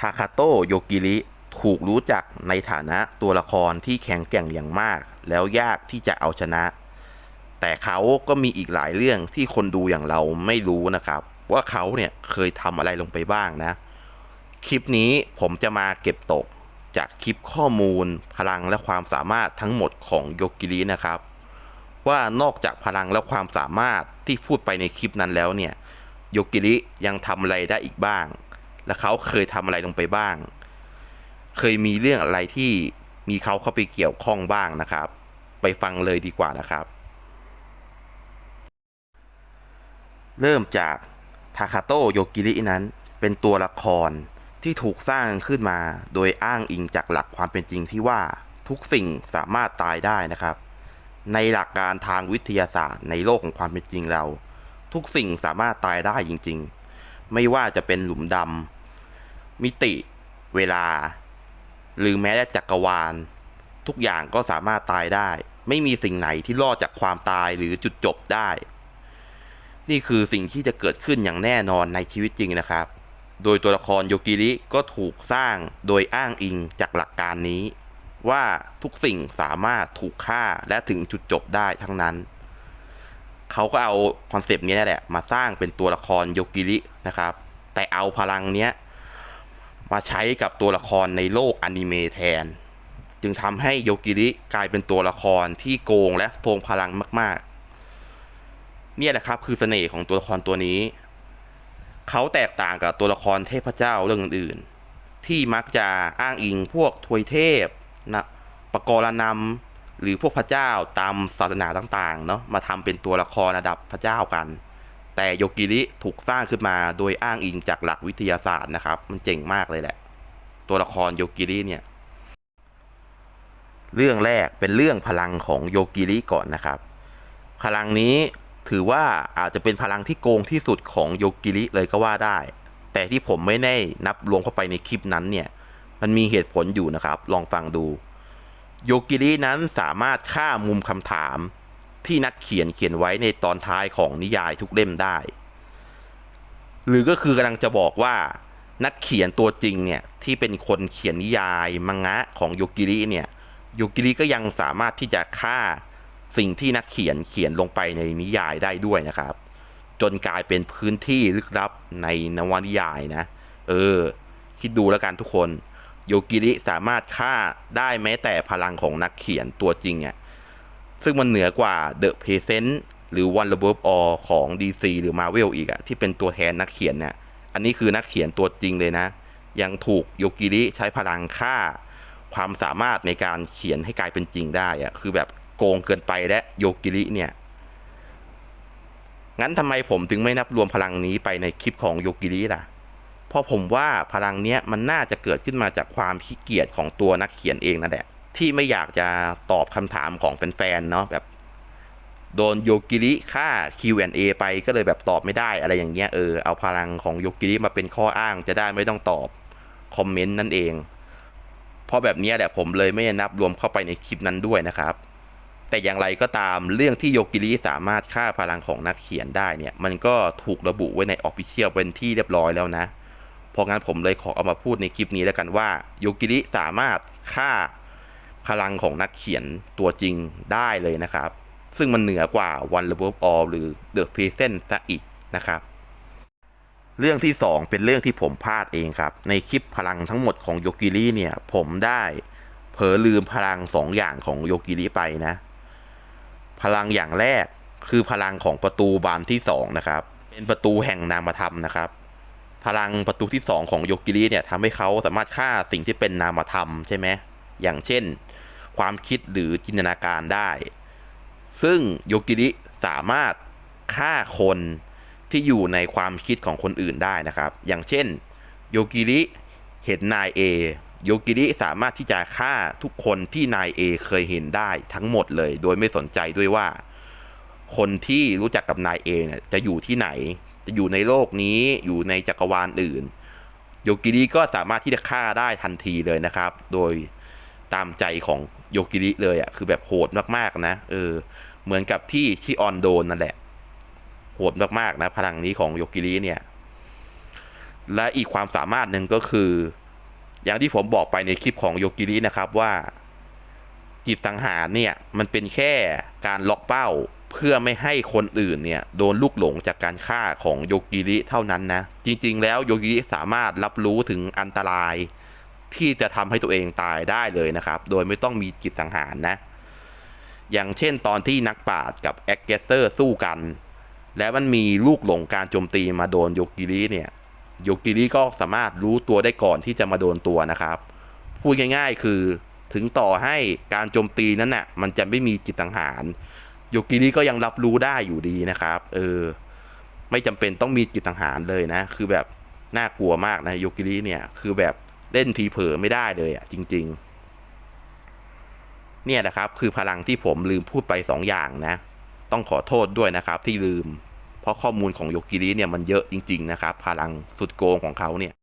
ทาคาโตะโยกิริถูกรู้จักในฐานะตัวละครที่แข็งแกร่งอย่างมาก แล้วยากที่จะเอาชนะ แต่เขาก็มีอีกหลายเรื่องที่คนดูอย่างเราไม่รู้นะครับ ว่าเขาเนี่ยเคยทำอะไรลงไปบ้างนะ คลิปนี้ผมจะมาเก็บตกจากคลิปข้อมูลพลังและความสามารถทั้งหมดของโยกิรินะครับ ว่านอกจากพลังและความสามารถที่พูดไปในคลิปนั้นแล้วเนี่ยโยกิริยังทำอะไรได้อีกบ้าง และเขาเคยทำอะไรลงไปบ้าง เคยมีเรื่องอะไรที่มีเขาเข้าไปเกี่ยวข้องบ้างนะครับ ไปฟังเลยดีกว่านะครับ เริ่มจากทาคาโตะโยกิรินั้น เป็นตัวละครที่ถูกสร้างขึ้นมาโดยอ้างอิงจากหลักความเป็นจริงที่ว่าทุกสิ่งสามารถตายได้นะครับ ในหลักการทางวิทยาศาสตร์ในโลกของความเป็นจริงเรา ทุกสิ่งสามารถตายได้จริง ๆ ไม่ว่าจะเป็นหลุมดำ มิติ เวลา หรือแม้แต่จักรวาล ทุกอย่างก็สามารถตายได้ ไม่มีสิ่งไหนที่รอดจากความตายหรือจุดจบได้ นี่คือสิ่งที่จะเกิดขึ้นอย่างแน่นอนในชีวิตจริงนะครับ โดยตัวละครโยกิริก็ถูกสร้างโดยอ้างอิงจากหลักการนี้ ว่าทุกสิ่งสามารถถูกฆ่าและถึงจุดจบได้ทั้งนั้นเขาก็เอาคอนเซปต์นี้แหละมาสร้างเป็นตัวละครโยกิรินะครับ แต่เอาพลังเนี้ย มาใช้กับตัวละครในโลกอนิเมะแทน จึงทำให้โยกิริกลายเป็นตัวละครที่โกงและทรงพลังมาก ๆ เนี่ยแหละครับคือเสน่ห์ของตัวละครตัวนี้ เขาแตกต่างกับตัวละครเทพเจ้าเรื่องอื่นๆ ที่มักจะอ้างอิงพวกทวยเทพนะปกรณำหรือพวกพระเจ้าตามศาสนาต่างๆเนาะมาทำเป็นตัวละครระดับพระเจ้ากัน แต่โยกิริถูกสร้างขึ้นมาโดยอ้างอิงจากหลักวิทยาศาสตร์นะครับ มันเจ๋งมากเลยแหละ ตัวละครโยกิริเนี่ย เรื่องแรกเป็นเรื่องพลังของโยกิริก่อนนะครับ พลังนี้ถือว่าอาจจะเป็นพลังที่โกงที่สุดของโยกิริเลยก็ว่าได้ แต่ที่ผมไม่ได้นับรวมเข้าไปในคลิปนั้นเนี่ย มันมีเหตุผลอยู่นะครับ ลองฟังดู โยกิรินั้นสามารถฆ่ามุมคำถาม ที่นักเขียนเขียนไว้ในตอนท้ายของนิยายทุกเล่มได้ หรือก็คือกำลังจะบอกว่านักเขียนตัวจริงเนี่ยที่เป็นคนเขียนนิยายมังงะของโยกิริเนี่ยโยกิริก็ยังสามารถที่จะฆ่าสิ่งที่นักเขียนเขียนลงไปในนิยายได้ด้วยนะครับ จนกลายเป็นพื้นที่ลึกลับในนวนิยายนะ เออ คิดดูแล้วกันทุกคน โยกิริสามารถฆ่าได้แม้แต่พลังของนักเขียนตัวจริงอะ ซึ่งมันเหนือกว่า The Present หรือ One Above All ของ DC หรือ Marvel อีกอะที่เป็นตัวแทนนักเขียนเนี่ย อันนี้คือนักเขียนตัวจริงเลยนะ ยังถูกโยกิริใช้พลังฆ่า ความสามารถในการเขียนให้กลายเป็นจริงได้อะคือแบบโกงเกินไปและโยกิริเนี่ย งั้นทำไมผมถึงไม่นับรวมพลังนี้ไปในคลิปของโยกิริล่ะเพราะผมว่าพลังเนี้ยมันน่าจะเกิดขึ้นมาจากความขี้เกียจของตัวนักเขียนเองนั่นแหละ ที่ไม่อยากจะตอบคำถามของแฟนๆเนาะแบบโดนโยกิริฆ่า Q&A ไปก็เลยแบบตอบไม่ได้อะไรอย่างเงี้ยเออเอาพลังของโยกิริมาเป็นข้ออ้างจะได้ไม่ต้องตอบคอมเมนต์นั่นเอง เพราะแบบนี้แหละผมเลยไม่นับรวมเข้าไปในคลิปนั้นด้วยนะครับ แต่อย่างไรก็ตามเรื่องที่โยกิริสามารถฆ่าพลังของนักเขียนได้เนี่ย มันก็ถูกระบุไว้ในออฟฟิเชียลเป็นที่เรียบร้อยแล้วนะ เพราะงั้นผมเลยขอเอามาพูดในคลิปนี้แล้วกันว่าโยกิริสามารถฆ่า พลังของนักเขียนตัวจริงได้เลยนะครับ ซึ่งมันเหนือกว่า One Above All หรือ The Present ซะอีกนะครับ เรื่องที่สองเป็นเรื่องที่ผมพลาดเองครับ ในคลิปพลังทั้งหมดของโยกิริเนี่ย ผมได้เผลอลืมพลังสองอย่างของโยกิริไปนะ พลังอย่างแรกคือพลังของประตูบานที่สองนะครับ เป็นประตูแห่งนามธรรมนะครับพลังประตูที่สองของโยกิริเนี่ยทำให้เขาสามารถฆ่าสิ่งที่เป็นนามธรรมใช่ไหม อย่างเช่น ความคิดหรือจินตนาการได้ ซึ่งโยกิริสามารถฆ่าคนที่อยู่ในความคิดของคนอื่นได้นะครับ อย่างเช่น โยกิริเห็นนายเอโยกิริสามารถที่จะฆ่าทุกคนที่นายเอเคยเห็นได้ทั้งหมดเลย โดยไม่สนใจด้วยว่า คนที่รู้จักกับนายเอเนี่ยจะอยู่ที่ไหน จะอยู่ในโลกนี้อยู่ในจักรวาลอื่น โยกิริก็สามารถที่จะฆ่าได้ทันทีเลยนะครับ โดย ตามใจของโยกิริเลยอะ่ะคือแบบโหดมากๆนะเออเหมือนกับที่ชิออนโดนนั่นแหละ โหดมากๆนะ พลังนี้ของโยกิริเนี่ย และอีกความสามารถหนึ่งก็คือ อย่างที่ผมบอกไปในคลิปของโยกิรินะครับว่าจิตสังหารเนี่ยมันเป็นแค่การล็อกเป้าเพื่อไม่ให้คนอื่นเนี่ยโดนลูกหลงจากการฆ่าของโยกิริเท่านั้นนะ จริงๆ แล้วโยกิริสามารถรับรู้ถึงอันตราย ที่จะทำให้ตัวเองตายได้เลยนะครับ โดยไม่ต้องมีจิตสังหารนะ อย่างเช่นตอนที่นักปราชญ์กับแอคเกสเซอร์สู้กัน แล้วมันมีลูกหลงการโจมตีมาโดนโยกิริเนี่ยโยกิริก็สามารถรู้ตัวได้ก่อนที่จะมาโดนตัวนะครับ พูดง่ายๆคือถึงต่อให้การโจมตีนั้นน่ะมันจะไม่มีจิตสังหารโยกิริก็ยังรับรู้ได้อยู่ดีนะครับ เออ ไม่จำเป็นต้องมีจิตสังหารเลยนะ คือแบบน่ากลัวมากนะโยกิริเนี่ย คือแบบ เล่นทีเผลอไม่ได้เลยอะจริง ๆ เนี่ยนะครับ คือพลังที่ผมลืมพูดไปสองอย่างนะ ต้องขอโทษด้วยนะครับ ที่ลืม เพราะข้อมูลของโยกิริเนี่ยมันเยอะจริง ๆ นะครับ พลังสุดโกงของเขาเนี่ย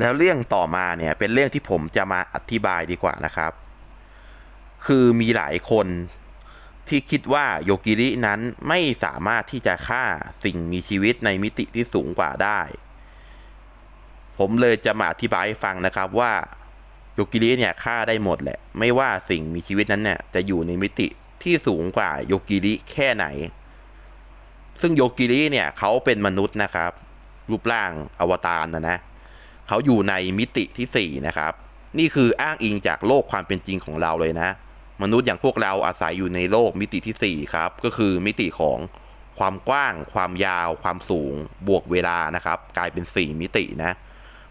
แล้วเรื่องต่อมาเนี่ยเป็นเรื่องที่ผมจะมาอธิบายดีกว่านะครับ คือมีหลายคนที่คิดว่าโยกิรินั้นไม่สามารถที่จะฆ่าสิ่งมีชีวิตในมิติที่สูงกว่าได้ ผมเลยจะมาอธิบายให้ฟังนะครับว่าโยกิริเนี่ยฆ่าได้หมดแหละ ไม่ว่าสิ่งมีชีวิตนั้นเนี่ยจะอยู่ในมิติที่สูงกว่าโยกิริแค่ไหน ซึ่งโยกิริเนี่ยเขาเป็นมนุษย์นะครับ รูปร่างอวตารนะนะเขาอยู่ในมิติที่ 4 นะครับ นี่คืออ้างอิงจากโลกความเป็นจริงของเราเลยนะ มนุษย์อย่างพวกเราอาศัยอยู่ในโลกมิติที่ 4 ครับ ก็คือมิติของความกว้าง ความยาว ความสูง บวกเวลานะครับ กลายเป็น 4 มิตินะ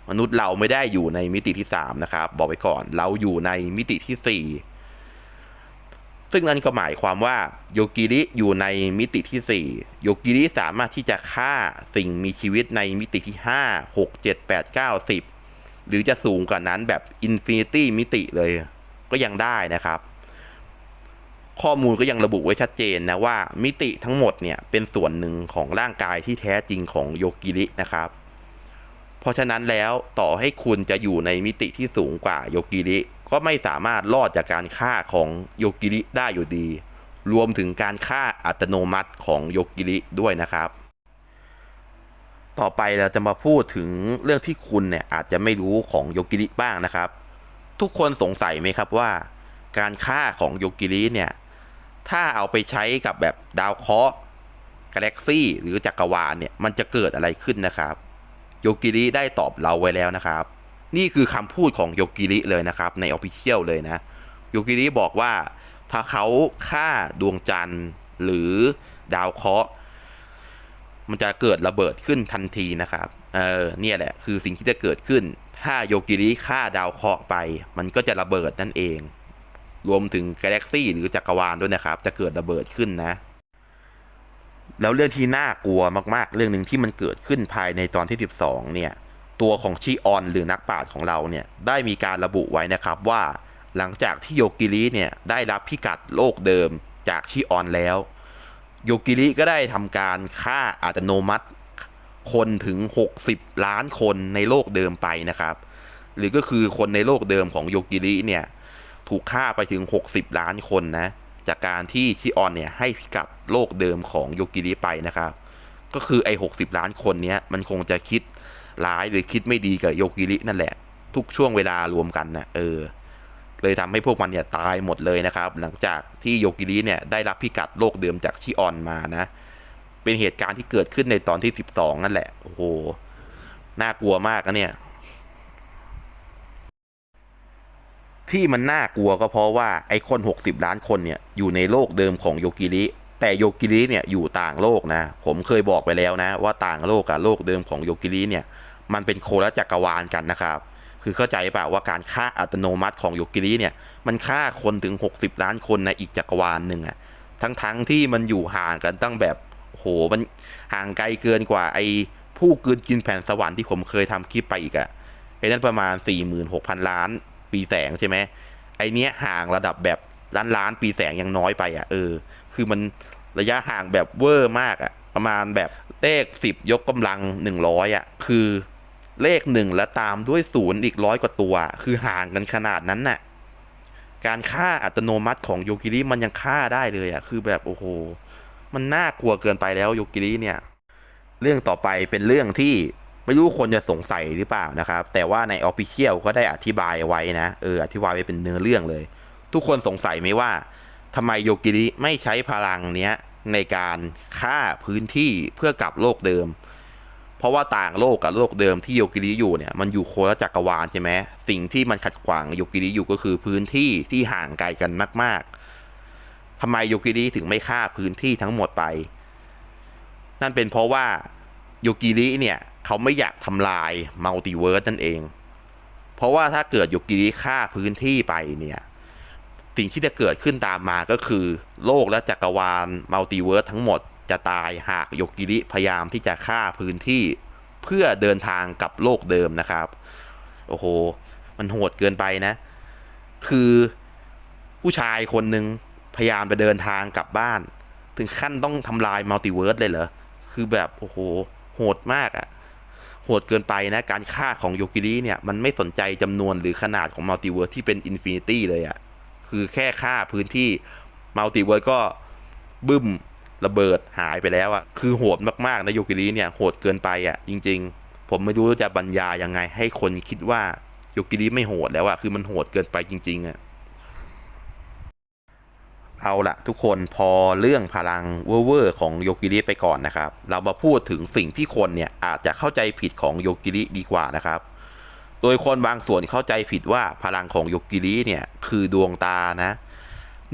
มนุษย์เราไม่ได้อยู่ในมิติที่3นะครับ บอกไว้ก่อนเราอยู่ในมิติที่4ซึ่งนั่นก็หมายความว่าโยกิริอยู่ในมิติที่ 4 โยกิริสามารถที่จะฆ่าสิ่งมีชีวิตในมิติที่ 5 6 7 8 9 10 หรือจะสูงกว่านั้นแบบอินฟินิตี้มิติเลยก็ยังได้นะครับ ข้อมูลก็ยังระบุไว้ชัดเจนนะว่ามิติทั้งหมดเนี่ยเป็นส่วนหนึ่งของร่างกายที่แท้จริงของโยกิรินะครับ ราะฉะนั้นแล้วต่อให้คุณจะอยู่ในมิติที่สูงกว่าโยกิริ ก็ไม่สามารถรอดจากการฆ่าของโยกิริได้อยู่ดี รวมถึงการฆ่าอัตโนมัติของโยกิริด้วยนะครับ ต่อไปเราจะมาพูดถึงเรื่องที่คุณเนี่ยอาจจะไม่รู้ของโยกิริบ้างนะครับ ทุกคนสงสัยไหมครับว่า การฆ่าของโยกิริเนี่ยถ้าเอาไปใช้กับแบบดาวเคราะห์กาแล็กซี่หรือจักรวาลเนี่ยมันจะเกิดอะไรขึ้นนะครับ โยกิริได้ตอบเราไว้แล้วนะครับ นี่คือคำพูดของโยกิริเลยนะครับ ในออฟฟิเชียลเลยนะโยกิริบอกว่าถ้าเขาฆ่าดวงจันทร์หรือดาวเคราะห์มันจะเกิดระเบิดขึ้นทันทีนะครับ เออ เนี่ยแหละ คือสิ่งที่จะเกิดขึ้น ถ้าโยกิริฆ่าดาวเคราะห์ไป มันก็จะระเบิดนั่นเอง รวมถึงกาแล็กซี่หรือจักรวาลด้วยนะครับ จะเกิดระเบิดขึ้นนะ แล้วเรื่องที่น่ากลัวมากๆ เรื่องหนึ่งที่มันเกิดขึ้นภายในตอนที่ 12 เนี่ย ตัวของชิออนหรือนักปราชญ์ของเราเนี่ยได้มีการระบุไว้นะครับว่า หลังจากที่โยกิริเนี่ยได้รับพิกัดโลกเดิมจากชิออนแล้ว โยกิริก็ได้ทำการฆ่าอัตโนมัติคนถึง 60 ล้านคนในโลกเดิมไปนะครับ หรือก็คือคนในโลกเดิมของโยกิริเนี่ยถูกฆ่าไปถึง 60 ล้านคนนะ จากการที่ชิออนเนี่ยให้พิกัดโลกเดิมของโยกิริไปนะครับ ก็คือไอ้60ล้านคนเนี้ยมันคงจะคิดร้ายหรือคิดไม่ดีกับโยกิรินั่นแหละ ทุกช่วงเวลารวมกันนะเออ เลยทำให้พวกมันเนี่ยตายหมดเลยนะครับ หลังจากที่โยกิริเนี่ยได้รับพิกัดโลกเดิมจากชิออนมานะ เป็นเหตุการณ์ที่เกิดขึ้นในตอนที่ 12 นั่นแหละ โอ้โห น่ากลัวมากนะเนี่ย ที่มันน่ากลัวก็เพราะว่าไอ้คน 60 ล้านคนเนี่ยอยู่ในโลกเดิมของโยกิริแต่โยกิริเนี่ยอยู่ต่างโลกนะ ผมเคยบอกไปแล้วนะ ว่าต่างโลกกับโลกเดิมของโยกิริเนี่ย มันเป็นโคละจักรวาลกันนะครับ คือเข้าใจเปล่าว่าการฆ่าอัตโนมัติของโยกิริเนี่ย มันฆ่าคนถึง 60 ล้านคนในอีกจักรวาลหนึ่งอะทั้งๆทที่มันอยู่ห่างกันตั้งแบบโหมันห่างไกลเกินกว่าไอ้ผู้กลืนกินแผ่นสวรรค์ที่ผมเคยทำคลิปไปอีกอะไอ้นั่นประมาณ 46,000 ล้าน ปีแสงใช่ไหมไอเนี้ยห่างระดับแบบล้านล้านปีแสงยังน้อยไปอะเออ คือมันระยะห่างแบบเวอร์มากอะประมาณแบบเลขสิบยกกำลังหนึ่งร้อยอะ คือเลขหนึ่งแล้วตามด้วยศูนย์อีกร้อยกว่าตัว คือห่างกันขนาดนั้นน่ะ การฆ่าอัตโนมัติของโยกิริมันยังฆ่าได้เลยอะ คือแบบโอ้โห มันน่ากลัวเกินไปแล้วโยกิริเนี่ย เรื่องต่อไปเป็นเรื่องที่ ไม่รู้คนจะสงสัยหรือเปล่านะครับ แต่ว่าในออฟฟิเชียลก็ได้อธิบายไว้นะเอออธิบายไว้เป็นเนื้อเรื่องเลย ทุกคนสงสัยไหมว่าทำไมโยกิริไม่ใช้พลังเนี้ยในการฆ่าพื้นที่เพื่อกลับโลกเดิม เพราะว่าต่างโลกกับโลกเดิมที่โยกิริอยู่เนี่ยมันอยู่โคละจักรวาลใช่ไหมสิ่งที่มันขัดขวางโยกิริอยู่ก็คือพื้นที่ที่ห่างไกลกันมาก ๆทำไมโยกิริถึงไม่ฆ่าพื้นที่ทั้งหมดไป นั่นเป็นเพราะว่า โยกิริเนี่ยเขาไม่อยากทำลายมัลติเวิร์สนั่นเอง เพราะว่าถ้าเกิดโยกิริฆ่าพื้นที่ไปเนี่ยสิ่งที่จะเกิดขึ้นตามมาก็คือ โลกและจักรวาลมัลติเวิร์สทั้งหมดจะตายหากโยกิริพยายามที่จะฆ่าพื้นที่ เพื่อเดินทางกลับโลกเดิมนะครับ โอ้โห มันโหดเกินไปนะ คือผู้ชายคนหนึ่งพยายามจะเดินทางกลับบ้าน ถึงขั้นต้องทำลายมัลติเวิร์สเลยเหรอ คือแบบ โอ้โห โหดมากอะโหดเกินไปนะ การฆ่าของโยกิริเนี่ย มันไม่สนใจจำนวนหรือขนาดของมัลติเวิร์สที่เป็นอินฟินิตี้เลยอะคือแค่ฆ่าพื้นที่มัลติเวิร์สก็บึ้มระเบิดหายไปแล้วอะคือโหดมากๆนะโยกิริเนี่ยโหดเกินไปอะจริง ๆ ผมไม่รู้จะบรรยายยังไง ให้คนคิดว่าโยกิริไม่โหดแล้วอะคือมันโหดเกินไปจริงๆอะ เอาละทุกคนพอเรื่องพลังเวอร์ของโยกิริไปก่อนนะครับ เรามาพูดถึงสิ่งที่คนเนี่ยอาจจะเข้าใจผิดของโยกิริดีกว่านะครับ โดยคนบางส่วนเข้าใจผิดว่าพลังของโยกิริเนี่ยคือดวงตานะ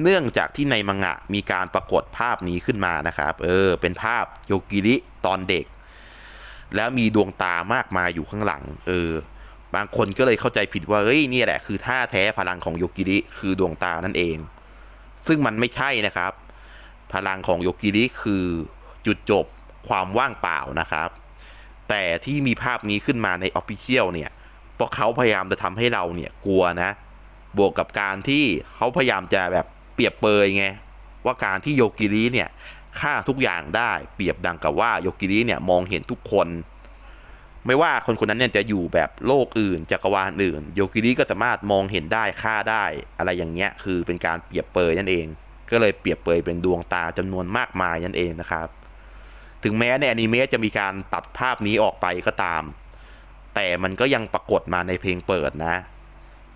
เนื่องจากที่ในมังงะมีการปรากฏภาพนี้ขึ้นมานะครับ เออ เป็นภาพโยกิริตอนเด็ก แล้วมีดวงตามากมายอยู่ข้างหลัง เออ บางคนก็เลยเข้าใจผิดว่าเฮ้ยนี่แหละคือท่าแท้พลังของโยกิริคือดวงตานั่นเอง ซึ่งมันไม่ใช่นะครับ พลังของโยกิริคือจุดจบความว่างเปล่านะครับ แต่ที่มีภาพนี้ขึ้นมาในออฟฟิเชียลเนี่ยเพราะเขาพยายามจะทำให้เราเนี่ยกลัวนะ บวกกับการที่เขาพยายามจะแบบเปรียบเปยไงว่าการที่โยกิริเนี่ยฆ่าทุกอย่างได้เปรียบดังกับว่าโยกิริเนี่ยมองเห็นทุกคน ไม่ว่าคนคนนั้นเนี่ยจะอยู่แบบโลกอื่นจักรวาลอื่น โยกิริก็สามารถมองเห็นได้ฆ่าได้อะไรอย่างเงี้ยคือเป็นการเปรียบเปยนั่นเอง ก็เลยเปรียบเปยเป็นดวงตาจำนวนมากมายนั่นเองนะครับ ถึงแม้ในอนิเมะจะมีการตัดภาพนี้ออกไปก็ตาม แต่มันก็ยังปรากฏมาในเพลงเปิดนะ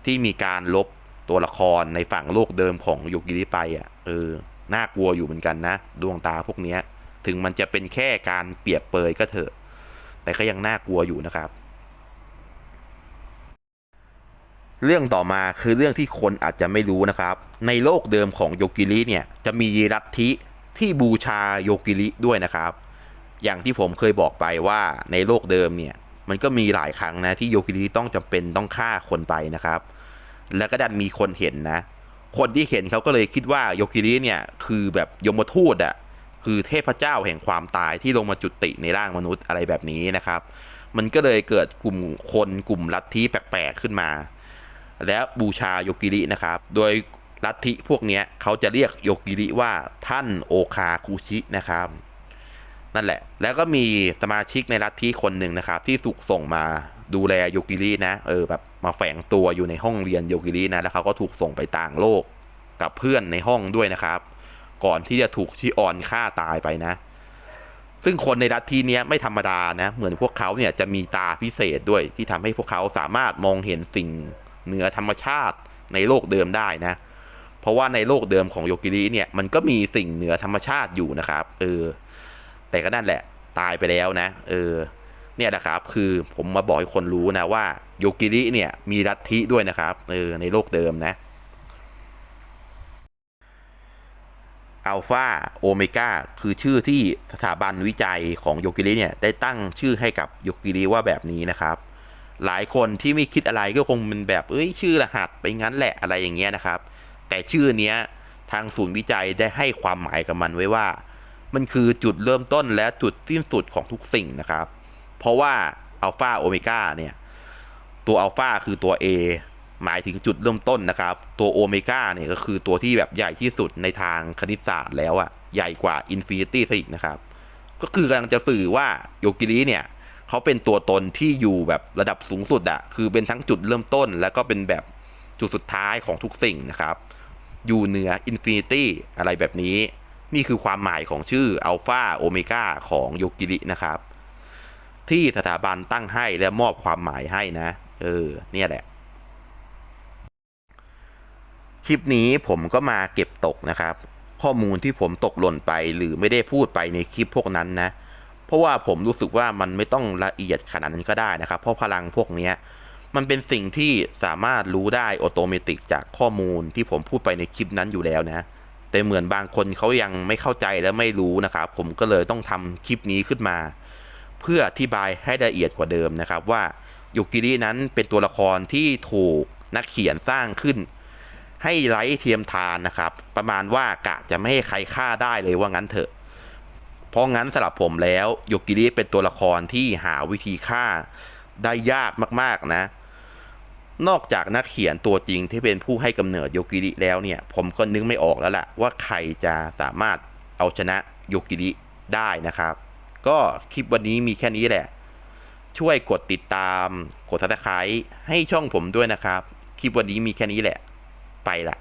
ที่มีการลบตัวละครในฝั่งโลกเดิมของโยกิริไปอะเออน่ากลัวอยู่เหมือนกันนะ ดวงตาพวกเนี้ยถึงมันจะเป็นแค่การเปรียบเปยก็เถอะ แต่ก็ยังน่ากลัวอยู่นะครับ เรื่องต่อมาคือเรื่องที่คนอาจจะไม่รู้นะครับ ในโลกเดิมของโยกิริเนี่ยจะมีลัทธิที่บูชาโยกิริด้วยนะครับ อย่างที่ผมเคยบอกไปว่าในโลกเดิมเนี่ยมันก็มีหลายครั้งนะที่โยกิริต้องจำเป็นต้องฆ่าคนไปนะครับ แล้วก็ดันมีคนเห็นนะ คนที่เห็นเขาก็เลยคิดว่าโยกิริเนี่ยคือแบบยมทูตอะ คือเทพเจ้าแห่งความตายที่ลงมาจุติในร่างมนุษย์อะไรแบบนี้นะครับ มันก็เลยเกิดกลุ่มคนกลุ่มลัทธิแปลกๆขึ้นมา และบูชาโยกิรินะครับ โดยลัทธิพวกนี้เขาจะเรียกโยกิริว่าท่านโอคาคุชินะครับ นั่นแหละ แล้วก็มีสมาชิกในลัทธิคนหนึ่งนะครับ ที่ถูกส่งมาดูแลโยกิรินะ เออแบบมาแฝงตัวอยู่ในห้องเรียนโยกิรินะ แล้วเขาก็ถูกส่งไปต่างโลกกับเพื่อนในห้องด้วยนะครับ ก่อนที่จะถูกชิออนฆ่าตายไปนะ ซึ่งคนในลัทธินี้ไม่ธรรมดานะ เหมือนพวกเขาเนี่ยจะมีตาพิเศษด้วยที่ทำให้พวกเขาสามารถมองเห็นสิ่งเหนือธรรมชาติในโลกเดิมได้นะ เพราะว่าในโลกเดิมของโยกิริเนี่ยมันก็มีสิ่งเหนือธรรมชาติอยู่นะครับ เออ แต่ก็นั่นแหละตายไปแล้วนะ เออ เนี่ยนะครับคือผมมาบอกให้คนรู้นะว่าโยกิริเนี่ยมีลัทธิด้วยนะครับ เออในโลกเดิมนะ อัลฟาโอเมก้าคือชื่อที่สถาบันวิจัยของโยกิริเนี่ยได้ตั้งชื่อให้กับโยกิริว่าแบบนี้นะครับ หลายคนที่ไม่คิดอะไรก็คงเป็นแบบเอ้ยชื่อรหัสไปงั้นแหละอะไรอย่างเงี้ยนะครับ แต่ชื่อเนี้ยทางศูนย์วิจัยได้ให้ความหมายกับมันไว้ว่า มันคือจุดเริ่มต้นและจุดสิ้นสุดของทุกสิ่งนะครับ เพราะว่าอัลฟาโอเมก้าเนี่ย ตัวอัลฟาคือตัว A หมายถึงจุดเริ่มต้นนะครับ ตัวโอเมก้าเนี่ยก็คือตัวที่แบบใหญ่ที่สุดในทางคณิตศาสตร์แล้วอะใหญ่กว่าอินฟินิตี้ซะอีกนะครับ ก็คือกำลังจะสื่อว่าโยกิริเนี่ยเขาเป็นตัวตนที่อยู่แบบระดับสูงสุดอะคือเป็นทั้งจุดเริ่มต้น แล้วก็เป็นแบบจุดสุดท้ายของทุกสิ่งนะครับ อยู่เหนืออินฟินิตี้อะไรแบบนี้ นี่คือความหมายของชื่ออัลฟาโอเมก้าของโยกิรินะครับ ที่สถาบันตั้งให้และมอบความหมายให้นะ เออ เนี่ยแหละ คลิปนี้ผมก็มาเก็บตกนะครับ ข้อมูลที่ผมตกหล่นไปหรือไม่ได้พูดไปในคลิปพวกนั้นนะ เพราะว่าผมรู้สึกว่ามันไม่ต้องละเอียดขนาดนั้นก็ได้นะครับ เพราะพลังพวกนี้มันเป็นสิ่งที่สามารถรู้ได้ออโตเมติกจากข้อมูลที่ผมพูดไปในคลิปนั้นอยู่แล้วนะ แต่เหมือนบางคนเขายังไม่เข้าใจและไม่รู้นะครับ ผมก็เลยต้องทำคลิปนี้ขึ้นมา เพื่ออธิบายให้ละเอียดกว่าเดิมนะครับ ว่ายูกิรินั้นเป็นตัวละครที่ถูกนักเขียนสร้างขึ้น ให้ไร้เทียมทานนะครับ ประมาณว่ากะจะไม่ให้ใครฆ่าได้เลยว่างั้นเถอะ เพราะงั้นสำหรับผมแล้วโยกิริเป็นตัวละครที่หาวิธีฆ่าได้ยากมากๆนะ นอกจากนักเขียนตัวจริงที่เป็นผู้ให้กำเนิดโยกิริแล้วเนี่ย ผมก็นึกไม่ออกแล้วล่ะว่าใครจะสามารถเอาชนะโยกิริได้นะครับ ก็คลิปวันนี้มีแค่นี้แหละ ช่วยกดติดตาม กดซับสไครต์ให้ช่องผมด้วยนะครับ คลิปวันนี้มีแค่นี้แหละ ไปละ